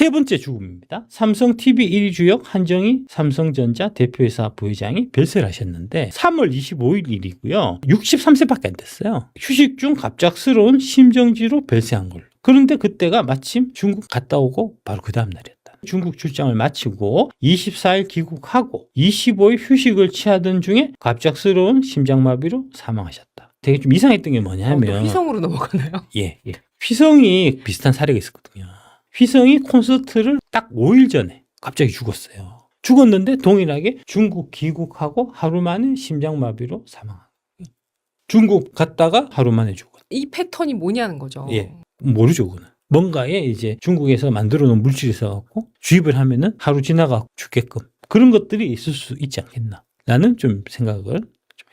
세 번째 죽음입니다. 삼성 TV 1위 주역 한정희 삼성전자 대표이사 부회장이 별세를 하셨는데 3월 25일 일이고요. 63세밖에 안 됐어요. 휴식 중 갑작스러운 심정지로 별세한 걸로. 그런데 그때가 마침 중국 갔다 오고 바로 그 다음 날이었다. 중국 출장을 마치고 24일 귀국하고 25일 휴식을 취하던 중에 갑작스러운 심장마비로 사망하셨다. 되게 좀 이상했던 게 어, 또 뭐냐면 휘성으로 넘어가나요? 예, 예. 휘성이 비슷한 사례가 있었거든요. 휘성이 콘서트를 딱 5일 전에 갑자기 죽었어요. 죽었는데 동일하게 중국 귀국하고 하루 만에 심장마비로 사망한 거예요. 중국 갔다가 하루 만에 죽었. 이 패턴이 뭐냐는 거죠. 예. 모르죠, 그거는. 뭔가에 이제 중국에서 만들어 놓은 물질이 있어갖고 주입을 하면은 하루 지나가 죽게끔 그런 것들이 있을 수 있지 않겠나. 라는 좀 생각을 좀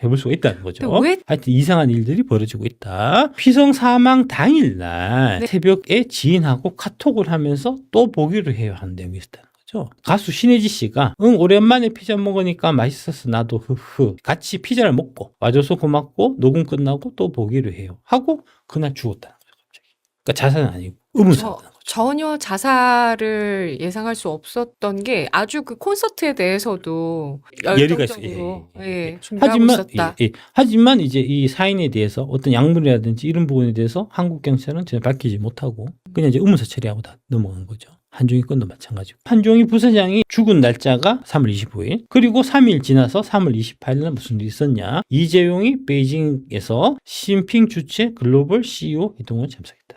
해볼 수가 있다는 거죠. 왜- 하여튼 이상한 일들이 벌어지고 있다. 휘성 사망 당일날 네. 새벽에 지인하고 카톡을 하면서 또 보기로 해야 하는 내용이 있었다는 거죠. 가수 신혜지 씨가 응 오랜만에 피자 먹으니까 맛있었어 나도 흐흐 같이 피자를 먹고 와줘서 고맙고 녹음 끝나고 또 보기로 해요 하고 그날 죽었다는 거죠 갑자기. 그러니까 자살은 아니고 저, 의문사였다는 거죠. 전혀 자살을 예상할 수 없었던 게 아주 그 콘서트에 대해서도 예리가 있어요. 열정적으로 예, 예, 예. 준비하고 하지만 있었다. 예, 예. 하지만 이제 이 사인에 대해서 어떤 약물이라든지 이런 부분에 대해서 한국 경찰은 전혀 밝히지 못하고 그냥 이제 의문사 처리하고 다 넘어간 거죠. 한종희 건도 마찬가지고 한종희 부사장이 죽은 날짜가 3월 25일 그리고 3일 지나서 3월 28일 날 무슨 일이 있었냐 이재용이 베이징에서 시진핑 주최 글로벌 CEO 회동에 참석했다는 거죠.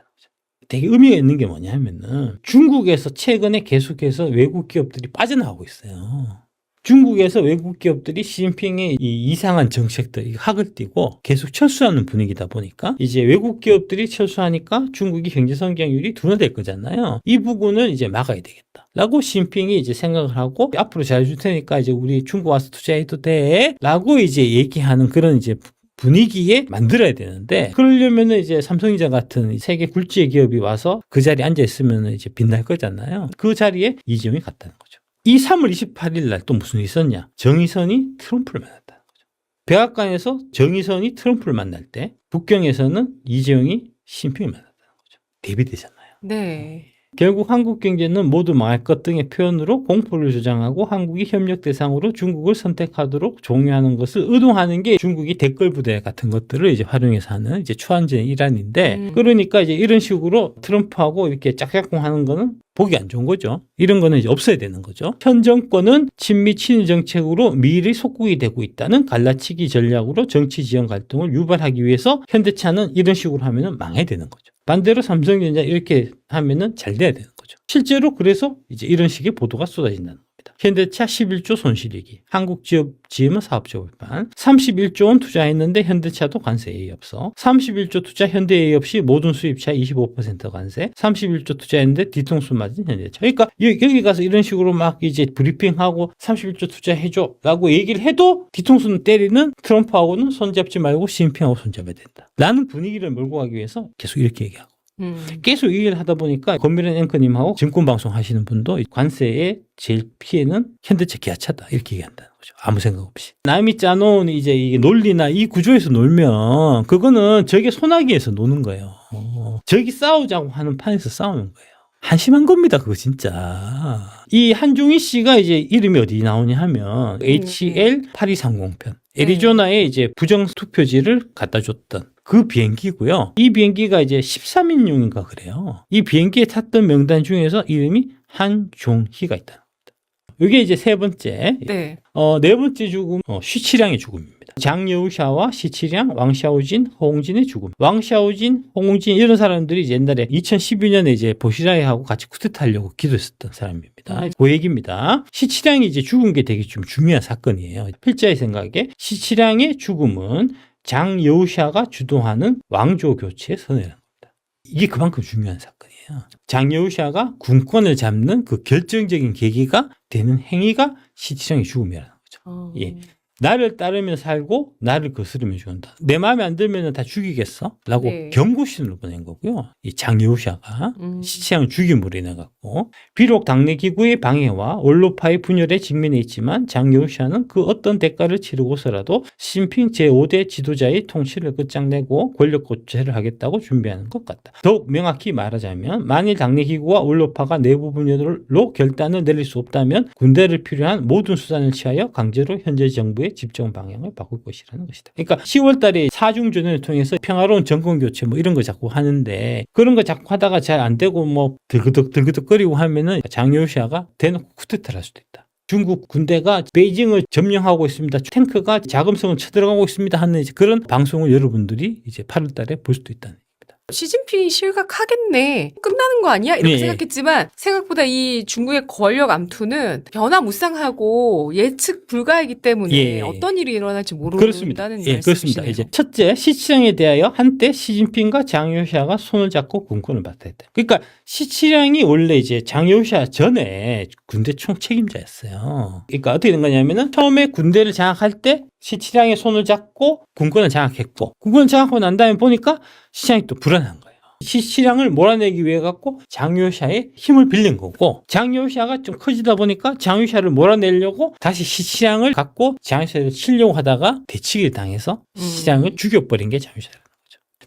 되게 의미가 있는 게 뭐냐 하면은 중국에서 최근에 계속해서 외국 기업들이 빠져나가고 있어요. 중국에서 외국 기업들이 시진핑의 이 이상한 정책들, 이 학을 띠고 계속 철수하는 분위기다 보니까 이제 외국 기업들이 철수하니까 중국이 경제 성장률이 둔화될 거잖아요. 이 부분을 이제 막아야 되겠다. 라고 시진핑이 이제 생각을 하고 앞으로 잘해줄 테니까 이제 우리 중국 와서 투자해도 돼. 라고 이제 얘기하는 그런 이제 분위기에 만들어야 되는데 그러려면은 이제 삼성전자 같은 세계 굴지의 기업이 와서 그 자리에 앉아 있으면 이제 빛날 거잖아요. 그 자리에 이재용이 갔다는 거죠. 이 3월 28일 날 또 무슨 일이 있었냐? 정의선이 트럼프를 만났다는 거죠. 백악관에서 정의선이 트럼프를 만날 때 북경에서는 이재용이 시진핑을 만났다는 거죠. 대비되잖아요. 네. 결국 한국 경제는 모두 망할 것 등의 표현으로 공포를 조장하고 한국이 협력 대상으로 중국을 선택하도록 종용하는 것을 의도하는 게 중국이 댓글 부대 같은 것들을 이제 활용해서 하는 이제 추한전의 일환인데 음. 그러니까 이제 이런 식으로 트럼프하고 이렇게 짝짝꿍 하는 거는 보기 안 좋은 거죠. 이런 거는 이제 없어야 되는 거죠. 현 정권은 친미 친일 정책으로 미일이 속국이 되고 있다는 갈라치기 전략으로 정치 지원 갈등을 유발하기 위해서 현대차는 이런 식으로 하면은 망해야 되는 거죠. 반대로 삼성전자 이렇게 하면은 잘 돼야 되는 거죠. 실제로 그래서 이제 이런 식의 보도가 쏟아진다는 겁니다. 현대차 11조 손실이기, 한국 기업 지음은 사업적 불판, 31조 원 투자했는데 현대차도 관세 예의 없어, 31조 투자 현대 예의 없이 모든 수입차 25% 관세, 31조 투자했는데 뒤통수 맞은 현대차. 그러니까 여- 여기 가서 이런 식으로 막 이제 브리핑하고 31조 투자해줘라고 얘기를 해도 뒤통수는 때리는 트럼프하고는 손잡지 말고 시진핑하고 손잡아야 된다. 라는 분위기를 몰고 가기 위해서 계속 이렇게 얘기하고. 음. 계속 얘기를 하다 보니까 권미련 앵커님하고 증권방송 하시는 분도 관세의 제일 피해는 현대차 기아차다 이렇게 얘기한다는 거죠. 아무 생각 없이. 남이 짜놓은 이제 이 논리나 이 구조에서 놀면 그거는 저게 소나기에서 노는 거예요. 어, 저기 싸우자고 하는 판에서 싸우는 거예요. 한심한 겁니다, 그거 진짜. 이 한중희 씨가 이제 이름이 어디 나오냐 하면 HL 8230편. 애리조나에 이제 부정 투표지를 갖다 줬던 그 비행기고요. 이 비행기가 이제 13인용인가 그래요. 이 비행기에 탔던 명단 중에서 이름이 한종희가 있다는 겁니다. 이게 이제 세 번째. 네. 어, 네 번째 죽음, 어, 쉬치량의 죽음입니다. 장여우샤와 시치량, 왕샤오진, 홍진의 죽음. 왕샤오진, 홍진 이런 사람들이 옛날에 2012년에 이제 보시라이하고 같이 쿠데타하려고 기도했었던 사람입니다. 그 얘기입니다. 시치량이 이제 죽은 게 되게 좀 중요한 사건이에요. 필자의 생각에 시치량의 죽음은 장여우샤가 주도하는 왕조 교체의 선회라는 겁니다. 이게 그만큼 중요한 사건이에요. 장여우샤가 군권을 잡는 그 결정적인 계기가 되는 행위가 시치량의 죽음이라는 거죠. 어. 예. 나를 따르면 살고 나를 거스르면 죽는다. 내 마음에 안 들면 다 죽이겠어? 라고 네. 경고신을 보낸 거고요. 이 장여우샤가 음. 시치양을 죽임으로 인해 갖고 비록 당내 기구의 방해와 원로파의 분열에 직면해 있지만 장여우샤는 그 어떤 대가를 치르고서라도 신핑 제5대 지도자의 통치를 끝장내고 권력 고체를 하겠다고 준비하는 것 같다. 더욱 명확히 말하자면 만일 당내 기구와 원로파가 내부 분열로 결단을 내릴 수 없다면 군대를 필요한 모든 수단을 취하여 강제로 현재 정부의 집정 방향을 바꿀 것이라는 것이다. 그러니까 10월 달에 사중전을 통해서 평화로운 정권 교체 뭐 이런 거 자꾸 하는데 그런 거 자꾸 하다가 잘 안 되고 뭐 들그덕 들그덕거리고 하면은 장요시아가 대놓고 쿠데타를 할 수도 있다. 중국 군대가 베이징을 점령하고 있습니다. 탱크가 자금성을 쳐들어가고 있습니다. 하는 그런 방송을 여러분들이 이제 8월 달에 볼 수도 있다는. 시진핑이 실각하겠네. 끝나는 거 아니야? 이렇게 네. 생각했지만 생각보다 이 중국의 권력 암투는 변화무쌍하고 예측 불가이기 때문에 예. 어떤 일이 일어날지 그렇습니다. 모른다는 예, 그렇습니다. 말씀이시네요. 이제 첫째 시치량에 대하여 한때 시진핑과 장요샤가 손을 잡고 군권을 맡았다. 그러니까 시치량이 원래 이제 장요샤 전에 군대 총 책임자였어요. 그러니까 어떻게 된 거냐면은 처음에 군대를 장악할 때 시치량의 손을 잡고 군권을 장악했고 군권을 장악하고 난 다음에 보니까 시치량이 또 불안한 거예요. 시치량을 몰아내기 위해 갖고 장요샤의 힘을 빌린 거고 장요샤가 좀 커지다 보니까 장요샤를 몰아내려고 다시 시치량을 갖고 장요샤를 치려고 하다가 대치기를 당해서 음. 시치량을 죽여버린 게 거죠.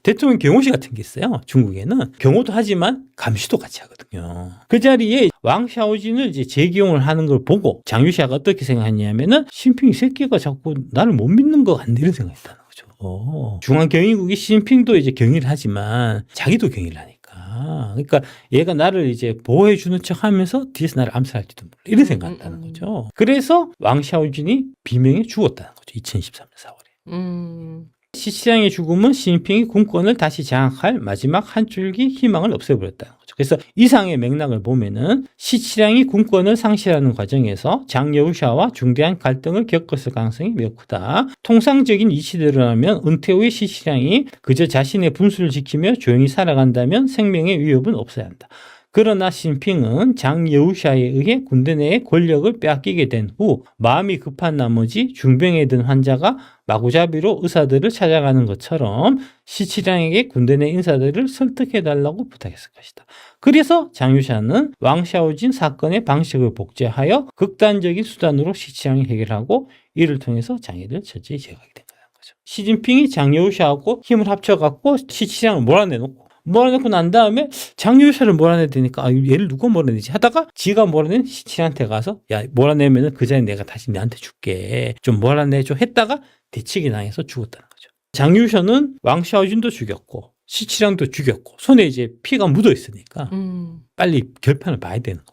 대통령 경호실 같은 게 있어요. 중국에는 경호도 하지만 감시도 같이 하거든요. 그 자리에 왕 샤오진을 이제 재기용을 하는 걸 보고 장유샤가 어떻게 생각했냐면은 시진핑 이 새끼가 자꾸 나를 못 믿는 거 같네 이런 생각했다는 거죠. 중앙 경위국이 시진핑도 이제 경의를 하지만 자기도 경의를 하니까. 그러니까 얘가 나를 이제 보호해 주는 척 하면서 뒤에서 나를 암살할지도 몰라. 이런 생각했다는 음, 음. 거죠. 그래서 왕 샤오진이 비명에 죽었다는 거죠. 2013년 4월에. 음. 시치량의 죽음은 시진핑이 군권을 다시 장악할 마지막 한 줄기 희망을 없애버렸다는 거죠. 그래서 이상의 맥락을 보면은 시치량이 군권을 상실하는 과정에서 장여우샤와 중대한 갈등을 겪었을 가능성이 매우 크다. 통상적인 이치대로라면 은퇴 후의 시치량이 그저 자신의 분수를 지키며 조용히 살아간다면 생명의 위협은 없어야 한다. 그러나 시진핑은 장여우샤에 의해 군대 내의 권력을 빼앗기게 된 후 마음이 급한 나머지 중병에 든 환자가 마구잡이로 의사들을 찾아가는 것처럼 시치량에게 군대 내 인사들을 설득해달라고 부탁했을 것이다. 그래서 장유샤는 왕샤오진 사건의 방식을 복제하여 극단적인 수단으로 시치량을 해결하고 이를 통해서 장애를 철저히 제거하게 된 거죠. 시진핑이 장여우샤하고 힘을 합쳐갖고 시치량을 몰아내놓고 몰아내고 난 다음에 장유샤를 몰아내야 되니까 아, 얘를 누가 몰아내지 하다가 지가 몰아낸 시치한테 가서 야 몰아내면은 그 전에 내가 다시 너한테 줄게 좀 몰아내줘 했다가 대치기 당해서 죽었다는 거죠. 장유샤는 왕샤오진도 죽였고 시치량도 죽였고 손에 이제 피가 묻어 있으니까 음. 빨리 결판을 봐야 되는 거.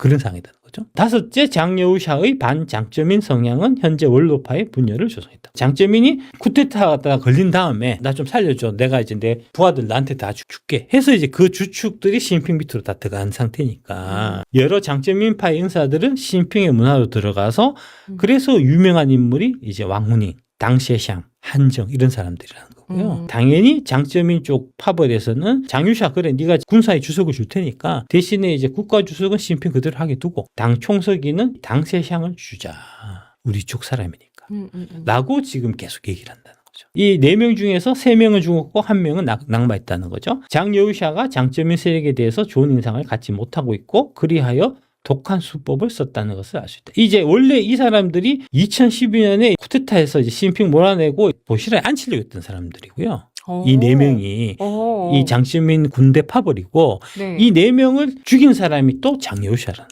그런 상황이라는 거죠. 다섯째, 장여우샤의 반장점인 성향은 현재 원로파의 분열을 조성했다. 장점인이 쿠데타가 걸린 다음에 나 좀 살려줘. 내가 이제 내 부하들 나한테 다 주- 줄게. 해서 이제 그 주축들이 시진핑 밑으로 다 들어간 상태니까 여러 장점인파의 인사들은 시진핑의 문화로 들어가서 음. 그래서 유명한 인물이 이제 왕후닝, 당셰샹, 한정 이런 사람들이라는 거고요. 음. 당연히 장점인 쪽 파벌에서는 장유샤 그래 네가 군사의 주석을 줄 테니까 대신에 이제 국가 주석은 시진핑 그대로 하게 두고 당 총서기는 당세샹을 주자. 우리 쪽 사람이니까. 음, 음, 음. 라고 지금 계속 얘기를 한다는 거죠. 이 네 명 중에서 세 명은 죽었고 한 명은 낙, 낙마했다는 거죠. 장여우샤가 장점인 세력에 대해서 좋은 인상을 갖지 못하고 있고 그리하여 독한 수법을 썼다는 것을 알 수 있다. 이제 원래 이 사람들이 2012년에 쿠데타에서 이제 시진핑 몰아내고 보시라에 앉히려고 했던 사람들이고요. 어. 이네 명이 어. 이 장점인 군대 파벌이고 네. 이 네 명을 죽인 사람이 또 장여우샤라는.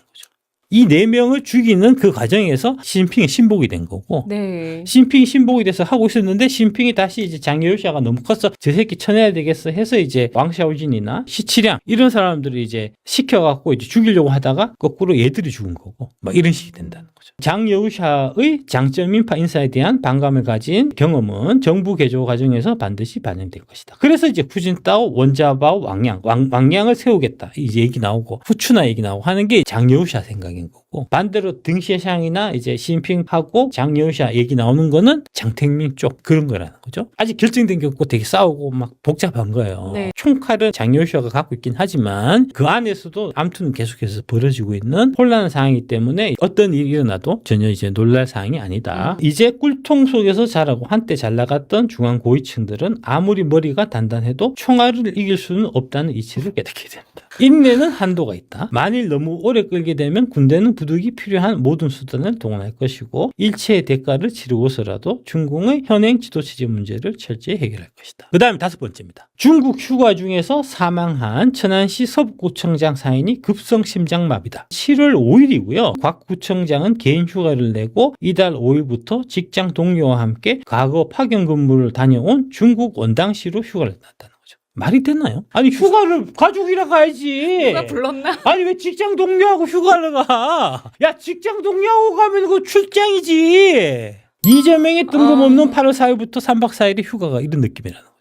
이 네 명을 죽이는 그 과정에서 시진핑이 신복이 된 거고 네. 신핑이 신복이 돼서 하고 있었는데 신핑이 다시 이제 장여우샤가 너무 컸어 저 새끼 쳐내야 되겠어 해서 이제 왕샤오진이나 시치량 이런 사람들이 이제 시켜갖고 이제 죽이려고 하다가 거꾸로 얘들이 죽은 거고 막 이런 식이 된다는 거죠. 장여우샤의 장점 인파 인사에 대한 반감을 가진 경험은 정부 개조 과정에서 반드시 반영될 것이다. 그래서 이제 후진따오, 원자바오, 왕양, 왕, 왕양을 세우겠다. 이제 얘기 나오고 후추나 얘기 나오고 하는 게 장여우샤 생각인 거고 반대로 등시샹이나 이제 시진핑하고 장여우샤 얘기 나오는 거는 장택민 쪽 그런 거라는 거죠. 아직 결정된 게 없고 되게 싸우고 막 복잡한 거예요. 네. 총칼은 장여우샤가 갖고 있긴 하지만 그 안에서도 암투는 계속해서 벌어지고 있는 혼란한 상황이기 때문에 어떤 일이 일어나 태어나도 전혀 이제 놀랄 사항이 아니다. 이제 꿀통 속에서 자라고 한때 잘 나갔던 중앙 고위층들은 아무리 머리가 단단해도 총알을 이길 수는 없다는 이치를 깨닫게 됩니다. 인내는 한도가 있다. 만일 너무 오래 끌게 되면 군대는 부득이 필요한 모든 수단을 동원할 것이고 일체의 대가를 치르고서라도 중공의 현행 지도체제 문제를 철저히 해결할 것이다. 그 다음에 다섯 번째입니다. 중국 휴가 중에서 사망한 천안시 서북구청장 사인이 급성 심장마비다. 7월 5일이고요. 곽 구청장은 개인 휴가를 내고 이달 5일부터 직장 동료와 함께 과거 파견 근무를 다녀온 중국 원당시로 휴가를 났다는 거죠. 말이 되나요? 아니 휴가를 가족이랑 가야지. 누가 불렀나? 아니 왜 직장 동료하고 휴가를 가? 야 직장 동료하고 가면 그거 출장이지. 이재명의 뜬금없는 아. 8월 4일부터 3박 4일의 휴가가 이런 느낌이라는 거죠.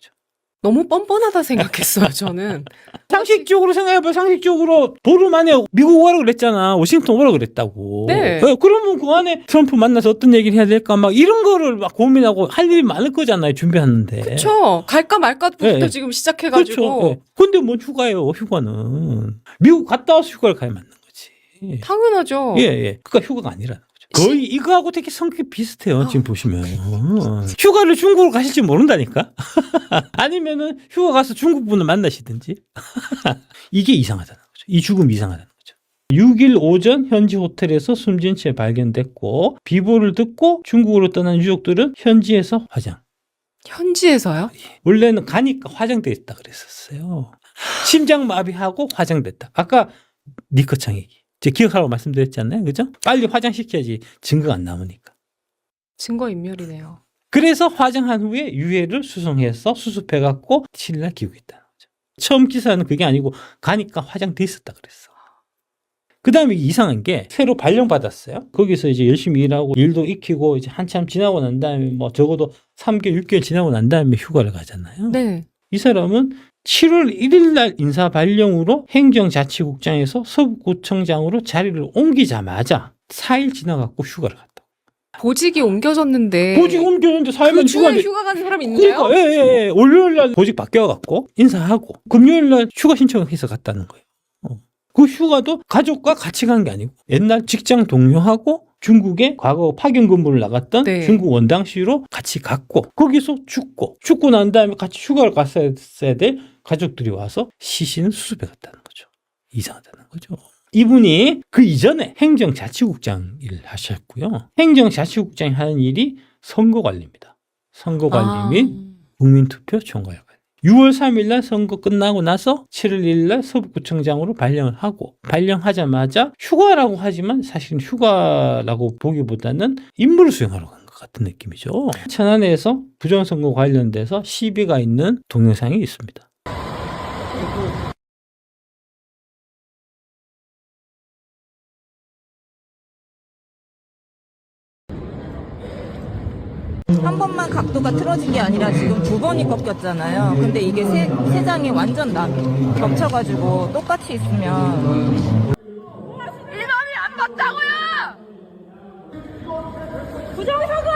너무 뻔뻔하다 생각했어요, 저는. 상식적으로 생각해봐. 상식적으로 보름 만에 미국 오라 그랬잖아. 워싱턴 오라 그랬다고. 네. 어, 그러면 그 안에 트럼프 만나서 어떤 얘기를 해야 될까 막 이런 거를 막 고민하고 할 일이 많을 거잖아요. 준비하는데. 그쵸. 갈까 말까부터 네. 지금 시작해가지고. 그렇죠. 예. 근데 뭔 휴가예요, 휴가는. 미국 갔다 와서 휴가를 가야 맞는 거지. 당연하죠. 예, 예. 그러니까 휴가가 아니라는 거의 이거하고 되게 성격이 비슷해요. 아. 지금 보시면. 휴가를 중국으로 가실지 모른다니까? 아니면은 휴가 가서 중국 분을 만나시든지. 이게 이상하다는 거죠. 이 죽음이 이상하다는 거죠. 6일 오전 현지 호텔에서 숨진 채 발견됐고 비보를 듣고 중국으로 떠난 유족들은 현지에서 화장. 현지에서요? 원래는 가니까 화장돼 있다 그랬었어요. 심장마비하고 화장됐다. 아까 니커창 얘기. 제가 기억하라고 말씀드렸잖아요. 그죠? 빨리 화장시켜야지 증거가 안 남으니까. 증거인멸이네요. 그래서 화장한 후에 유해를 수송해서 수습해갖고 7일날 기록했다는 거죠. 처음 기사는 그게 아니고 가니까 화장돼 있었다 그랬어. 그 다음에 이상한 게 새로 발령받았어요. 거기서 이제 열심히 일하고 일도 익히고 이제 한참 지나고 난 다음에 뭐 적어도 3개월, 6개월 지나고 난 다음에 휴가를 가잖아요. 네. 이 사람은 7월 1일 날 인사 발령으로 행정자치국장에서 서구청장으로 자리를 옮기자마자 4일 지나갖고 휴가를 갔다. 보직이 옮겨졌는데. 보직 옮겼는데 4일만 그 휴가를 휴가 간 사람 있는데요? 그러니까 예, 예, 예. 월요일 날 보직 바뀌어갖고 인사하고 금요일 날 휴가 신청해서 갔다는 거예요. 어. 그 휴가도 가족과 같이 간 게 아니고 옛날 직장 동료하고 중국에 과거 파견 근무를 나갔던 네. 중국 원당시로 같이 갔고 거기서 죽고 죽고 난 다음에 같이 휴가를 갔어야 될 가족들이 와서 시신을 수습해 갔다는 거죠. 이상하다는 거죠. 이분이 그 이전에 행정자치국장 일을 하셨고요. 행정자치국장이 하는 일이 선거 관리입니다. 선거 관리 및 아. 국민투표 총괄관. 6월 3일 날 선거 끝나고 나서 7월 1일 날 서북구청장으로 발령을 하고 발령하자마자 휴가라고 하지만 사실은 휴가라고 보기보다는 임무를 수행하러 간 것 같은 느낌이죠. 천안에서 부정선거 관련돼서 시비가 있는 동영상이 있습니다. 한 번만 각도가 틀어진 게 아니라 지금 두 번이 꺾였잖아요. 근데 이게 세, 세 장이 완전 나, 겹쳐가지고 똑같이 있으면. 이놈이 안 봤다고요! 부정선거!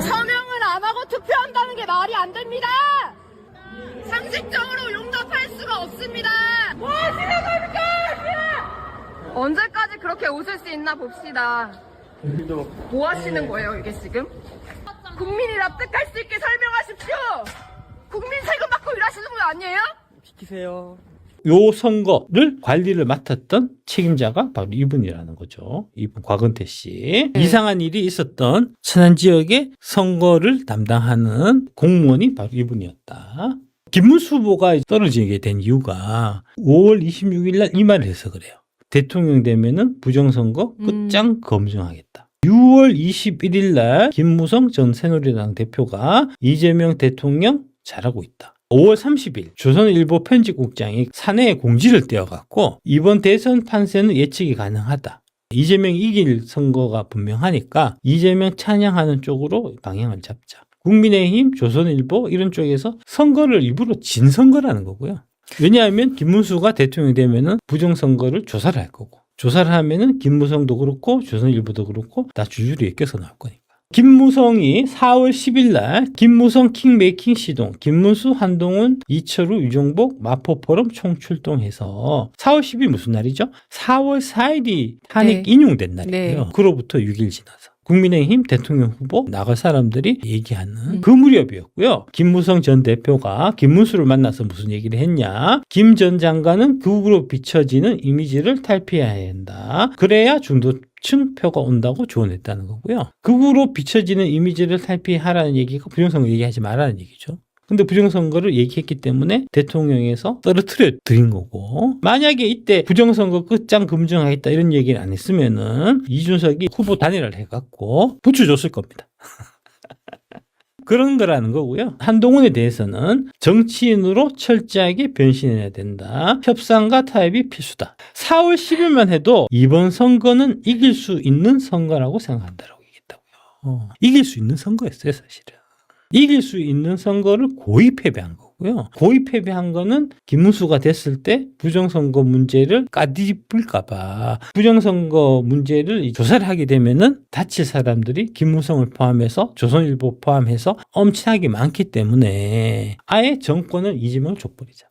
서명을 안 하고 투표한다는 게 말이 안 됩니다! 상식적으로 용납할 수가 없습니다! 뭐 하시는 겁니까! 언제까지 그렇게 웃을 수 있나 봅시다. 뭐 하시는 거예요, 이게 지금? 국민이 납득할 수 있게 설명하십시오! 국민 세금 받고 일하시는 분 아니에요? 요 선거를 관리를 맡았던 책임자가 바로 이분이라는 거죠. 이분 곽은태 씨. 네. 이상한 일이 있었던 천안 지역의 선거를 담당하는 공무원이 바로 이분이었다. 김문수 후보가 떨어지게 된 이유가 5월 26일 날 이 말을 해서 그래요. 대통령 되면은 부정선거 끝장 검증하겠다. 6월 21일 날 김무성 전 새누리당 대표가 이재명 대통령 잘하고 있다. 5월 30일 조선일보 편집국장이 사내에 공지를 떼어갖고 이번 대선 판세는 예측이 가능하다. 이재명이 이길 선거가 분명하니까 이재명 찬양하는 쪽으로 방향을 잡자. 국민의힘, 조선일보 이런 쪽에서 선거를 일부러 진 선거라는 거고요. 왜냐하면 김문수가 대통령이 되면은 부정선거를 조사를 할 거고 조사를 하면은 김무성도 그렇고 조선일보도 그렇고 다 줄줄이 껴서 나올 거니까. 김무성이 4월 10일 날 김무성 킹메이킹 시동, 김문수, 한동훈, 이철우, 유정복, 마포 포럼 총출동해서 4월 10일 무슨 날이죠? 4월 4일이 탄핵 네. 인용된 날이에요. 네. 그로부터 6일 지나서. 국민의힘 대통령 후보 나갈 사람들이 얘기하는 음. 그 무렵이었고요. 김무성 전 대표가 김문수를 만나서 무슨 얘기를 했냐? 김 전 장관은 극우로 비춰지는 이미지를 탈피해야 한다. 그래야 중도 층 표가 온다고 조언했다는 거고요. 극우로 비춰지는 이미지를 탈피하라는 얘기가 부정선거 얘기하지 말라는 얘기죠. 근데 부정선거를 얘기했기 때문에 대통령에서 떨어뜨려 드린 거고 만약에 이때 부정선거 끝장 금정하겠다 이런 얘기를 안 했으면은 이준석이 후보 단일화를 해갖고 붙여줬을 겁니다. 그런 거라는 거고요. 한동훈에 대해서는 정치인으로 철저하게 변신해야 된다. 협상과 타협이 필수다. 4월 10일만 해도 이번 선거는 이길 수 있는 선거라고 생각한다라고 얘기했다고요. 어, 이길 수 있는 선거였어요, 사실은. 이길 수 있는 선거를 고의 패배한 거고요. 고의 패배한 거는 김문수가 됐을 때 부정선거 문제를 까디뿔까봐 부정선거 문제를 조사를 하게 되면은 다칠 사람들이 김무성을 포함해서 조선일보 포함해서 엄청나게 많기 때문에 아예 정권을 이지명을 줘버리자.